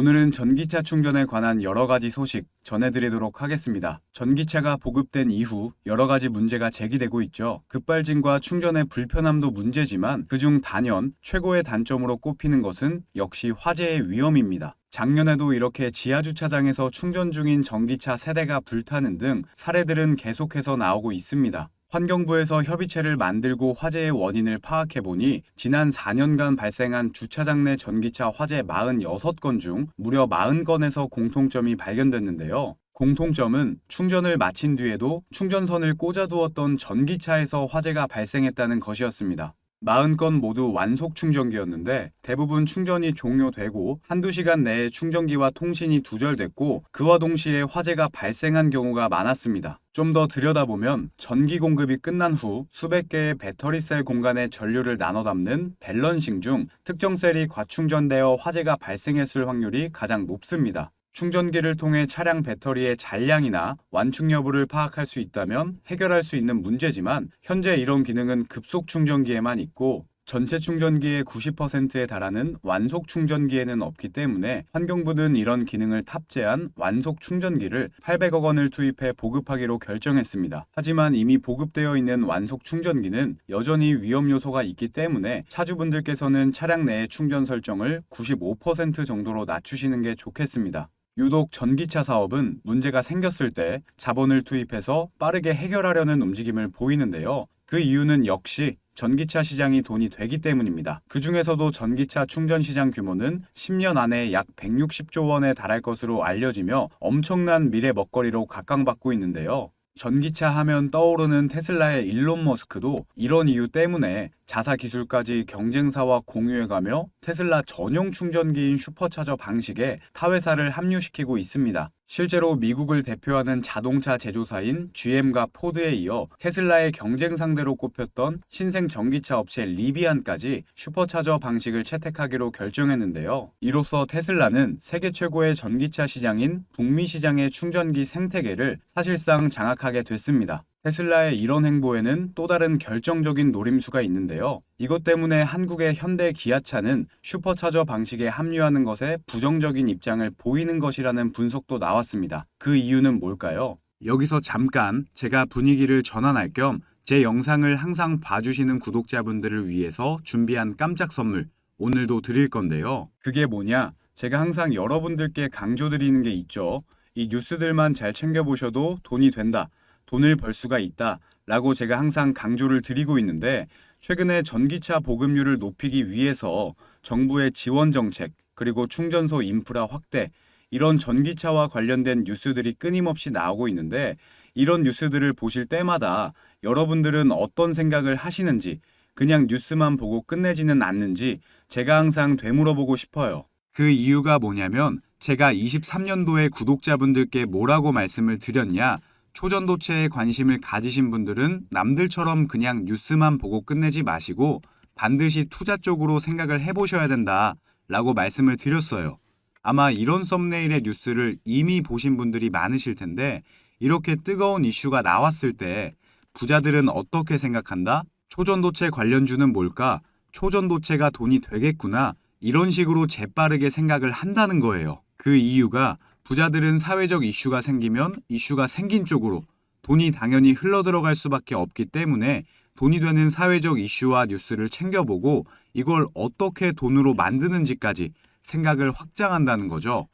오늘은 전기차 충전에 관한 여러 가지 소식 전해드리도록 하겠습니다. 전기차가 보급된 이후 여러 가지 문제가 제기되고 있죠. 급발진과 충전의 불편함도 문제지만 그중 단연 최고의 단점으로 꼽히는 것은 역시 화재의 위험입니다. 작년에도 이렇게 지하주차장에서 충전 중인 전기차 세대가 불타는 등 사례들은 계속해서 나오고 있습니다. 환경부에서 협의체를 만들고 화재의 원인을 파악해보니 지난 4년간 발생한 주차장 내 전기차 화재 46건 중 무려 40건에서 공통점이 발견됐는데요. 공통점은 충전을 마친 뒤에도 충전선을 꽂아두었던 전기차에서 화재가 발생했다는 것이었습니다. 40건 모두 완속 충전기였는데 대부분 충전이 종료되고 한두 시간 내에 충전기와 통신이 두절됐고 그와 동시에 화재가 발생한 경우가 많았습니다. 좀 더 들여다보면 전기 공급이 끝난 후 수백 개의 배터리 셀 공간에 전류를 나눠 담는 밸런싱 중 특정 셀이 과충전되어 화재가 발생했을 확률이 가장 높습니다. 충전기를 통해 차량 배터리의 잔량이나 완충 여부를 파악할 수 있다면 해결할 수 있는 문제지만 현재 이런 기능은 급속 충전기에만 있고 전체 충전기의 90%에 달하는 완속 충전기에는 없기 때문에 환경부는 이런 기능을 탑재한 완속 충전기를 800억 원을 투입해 보급하기로 결정했습니다. 하지만 이미 보급되어 있는 완속 충전기는 여전히 위험 요소가 있기 때문에 차주분들께서는 차량 내의 충전 설정을 95% 정도로 낮추시는 게 좋겠습니다. 유독 전기차 사업은 문제가 생겼을 때 자본을 투입해서 빠르게 해결하려는 움직임을 보이는데요. 그 이유는 역시 전기차 시장이 돈이 되기 때문입니다. 그 중에서도 전기차 충전 시장 규모는 10년 안에 약 160조 원에 달할 것으로 알려지며 엄청난 미래 먹거리로 각광받고 있는데요. 전기차 하면 떠오르는 테슬라의 일론 머스크도 이런 이유 때문에 자사 기술까지 경쟁사와 공유해가며 테슬라 전용 충전기인 슈퍼차저 방식에 타회사를 합류시키고 있습니다. 실제로 미국을 대표하는 자동차 제조사인 GM과 포드에 이어 테슬라의 경쟁 상대로 꼽혔던 신생 전기차 업체 리비안까지 슈퍼차저 방식을 채택하기로 결정했는데요. 이로써 테슬라는 세계 최고의 전기차 시장인 북미 시장의 충전기 생태계를 사실상 장악하게 됐습니다. 테슬라의 이런 행보에는 또 다른 결정적인 노림수가 있는데요. 이것 때문에 한국의 현대 기아차는 슈퍼차저 방식에 합류하는 것에 부정적인 입장을 보이는 것이라는 분석도 나왔습니다. 그 이유는 뭘까요? 여기서 잠깐 제가 분위기를 전환할 겸 제 영상을 항상 봐주시는 구독자분들을 위해서 준비한 깜짝 선물 오늘도 드릴 건데요. 그게 뭐냐? 제가 항상 여러분들께 강조드리는 게 있죠. 이 뉴스들만 잘 챙겨보셔도 돈이 된다. 돈을 벌 수가 있다. 라고 제가 항상 강조를 드리고 있는데 최근에 전기차 보급률을 높이기 위해서 정부의 지원 정책 그리고 충전소 인프라 확대 이런 전기차와 관련된 뉴스들이 끊임없이 나오고 있는데 이런 뉴스들을 보실 때마다 여러분들은 어떤 생각을 하시는지 그냥 뉴스만 보고 끝내지는 않는지 제가 항상 되물어보고 싶어요. 그 이유가 뭐냐면 제가 23년도에 구독자분들께 뭐라고 말씀을 드렸냐 초전도체에 관심을 가지신 분들은 남들처럼 그냥 뉴스만 보고 끝내지 마시고 반드시 투자 쪽으로 생각을 해보셔야 된다 라고 말씀을 드렸어요. 아마 이런 썸네일의 뉴스를 이미 보신 분들이 많으실 텐데 이렇게 뜨거운 이슈가 나왔을 때 부자들은 어떻게 생각한다? 초전도체 관련주는 뭘까? 초전도체가 돈이 되겠구나. 이런 식으로 재빠르게 생각을 한다는 거예요. 그 이유가 부자들은 사회적 이슈가 생기면 이슈가 생긴 쪽으로 돈이 당연히 흘러들어갈 수밖에 없기 때문에 돈이 되는 사회적 이슈와 뉴스를 챙겨보고 이걸 어떻게 돈으로 만드는지까지 생각을 확장한다는 거죠.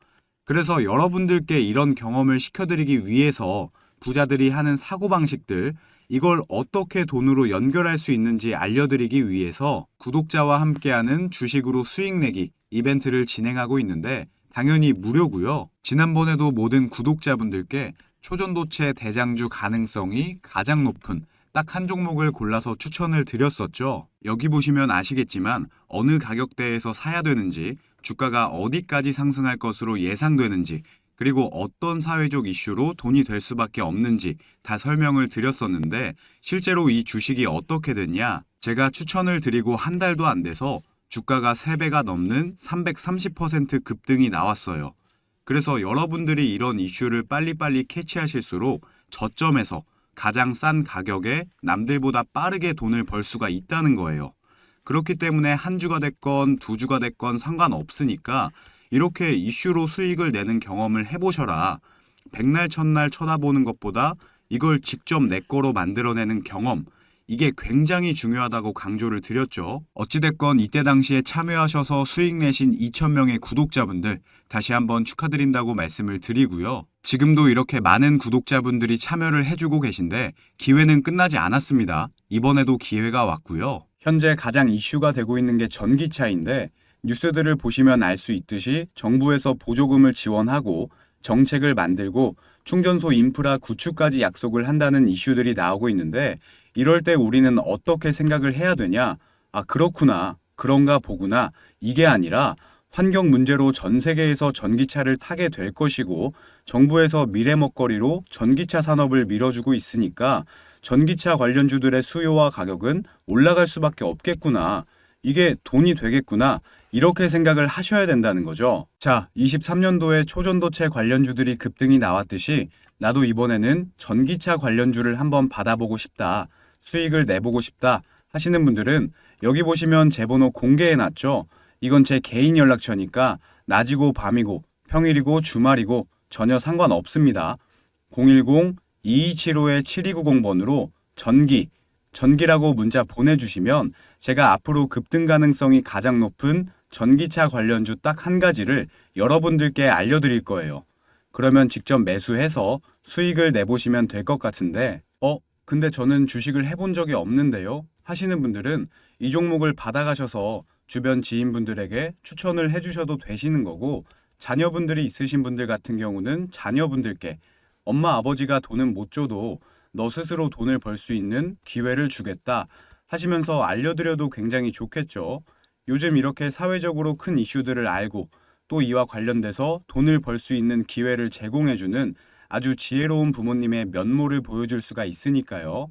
그래서 여러분들께 이런 경험을 시켜드리기 위해서 부자들이 하는 사고방식들, 이걸 어떻게 돈으로 연결할 수 있는지 알려드리기 위해서 구독자와 함께하는 주식으로 수익 내기 이벤트를 진행하고 있는데 당연히 무료고요. 지난번에도 모든 구독자분들께 초전도체 대장주 가능성이 가장 높은 딱 한 종목을 골라서 추천을 드렸었죠. 여기 보시면 아시겠지만 어느 가격대에서 사야 되는지, 주가가 어디까지 상승할 것으로 예상되는지, 그리고 어떤 사회적 이슈로 돈이 될 수밖에 없는지 다 설명을 드렸었는데 실제로 이 주식이 어떻게 됐냐? 제가 추천을 드리고 한 달도 안 돼서 주가가 3배가 넘는 330% 급등이 나왔어요. 그래서 여러분들이 이런 이슈를 빨리빨리 캐치하실수록 저점에서 가장 싼 가격에 남들보다 빠르게 돈을 벌 수가 있다는 거예요. 그렇기 때문에 한 주가 됐건 두 주가 됐건 상관없으니까 이렇게 이슈로 수익을 내는 경험을 해보셔라. 백날 첫날 쳐다보는 것보다 이걸 직접 내 거로 만들어내는 경험, 이게 굉장히 중요하다고 강조를 드렸죠. 어찌됐건 이때 당시에 참여하셔서 수익 내신 2,000명의 구독자분들 다시 한번 축하드린다고 말씀을 드리고요. 지금도 이렇게 많은 구독자분들이 참여를 해주고 계신데 기회는 끝나지 않았습니다. 이번에도 기회가 왔고요. 현재 가장 이슈가 되고 있는 게 전기차인데 뉴스들을 보시면 알 수 있듯이 정부에서 보조금을 지원하고 정책을 만들고 충전소 인프라 구축까지 약속을 한다는 이슈들이 나오고 있는데 이럴 때 우리는 어떻게 생각을 해야 되냐? 아, 그렇구나. 그런가 보구나. 이게 아니라 환경 문제로 전 세계에서 전기차를 타게 될 것이고 정부에서 미래 먹거리로 전기차 산업을 밀어주고 있으니까 전기차 관련주들의 수요와 가격은 올라갈 수밖에 없겠구나. 이게 돈이 되겠구나. 이렇게 생각을 하셔야 된다는 거죠. 자, 23년도에 초전도체 관련주들이 급등이 나왔듯이 나도 이번에는 전기차 관련주를 한번 받아보고 싶다. 수익을 내보고 싶다 하시는 분들은 여기 보시면 제 번호 공개해 놨죠. 이건 제 개인 연락처니까 낮이고 밤이고 평일이고 주말이고 전혀 상관없습니다. 010-2275-7290번으로 전기, 전기라고 문자 보내주시면 제가 앞으로 급등 가능성이 가장 높은 전기차 관련주 딱 한 가지를 여러분들께 알려드릴 거예요. 그러면 직접 매수해서 수익을 내보시면 될 것 같은데, 어, 근데 저는 주식을 해본 적이 없는데요? 하시는 분들은 이 종목을 받아가셔서 주변 지인분들에게 추천을 해주셔도 되시는 거고, 자녀분들이 있으신 분들 같은 경우는 자녀분들께 엄마 아버지가 돈은 못 줘도 너 스스로 돈을 벌 수 있는 기회를 주겠다 하시면서 알려드려도 굉장히 좋겠죠. 요즘 이렇게 사회적으로 큰 이슈들을 알고 또 이와 관련돼서 돈을 벌 수 있는 기회를 제공해주는 아주 지혜로운 부모님의 면모를 보여줄 수가 있으니까요.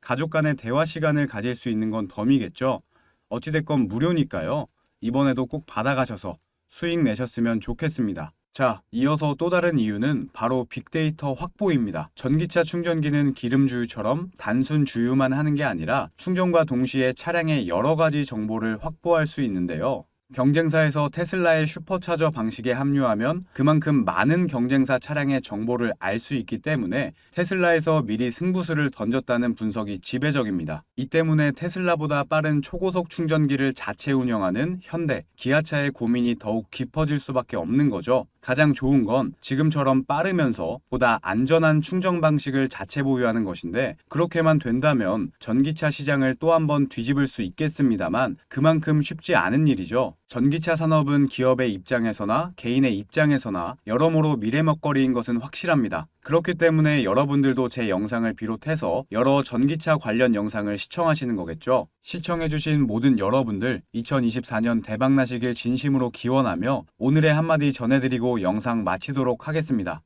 가족 간의 대화 시간을 가질 수 있는 건 덤이겠죠. 어찌됐건 무료니까요. 이번에도 꼭 받아가셔서 수익 내셨으면 좋겠습니다. 자, 이어서 또 다른 이유는 바로 빅데이터 확보입니다. 전기차 충전기는 기름 주유처럼 단순 주유만 하는 게 아니라 충전과 동시에 차량의 여러 가지 정보를 확보할 수 있는데요. 경쟁사에서 테슬라의 슈퍼차저 방식에 합류하면 그만큼 많은 경쟁사 차량의 정보를 알 수 있기 때문에 테슬라에서 미리 승부수를 던졌다는 분석이 지배적입니다. 이 때문에 테슬라보다 빠른 초고속 충전기를 자체 운영하는 현대, 기아차의 고민이 더욱 깊어질 수밖에 없는 거죠. 가장 좋은 건 지금처럼 빠르면서 보다 안전한 충전 방식을 자체 보유하는 것인데 그렇게만 된다면 전기차 시장을 또 한 번 뒤집을 수 있겠습니다만 그만큼 쉽지 않은 일이죠. 전기차 산업은 기업의 입장에서나 개인의 입장에서나 여러모로 미래 먹거리인 것은 확실합니다. 그렇기 때문에 여러분들도 제 영상을 비롯해서 여러 전기차 관련 영상을 시청하시는 거겠죠. 시청해주신 모든 여러분들 2024년 대박나시길 진심으로 기원하며 오늘의 한마디 전해드리 고 영상 마치도록 하겠습니다.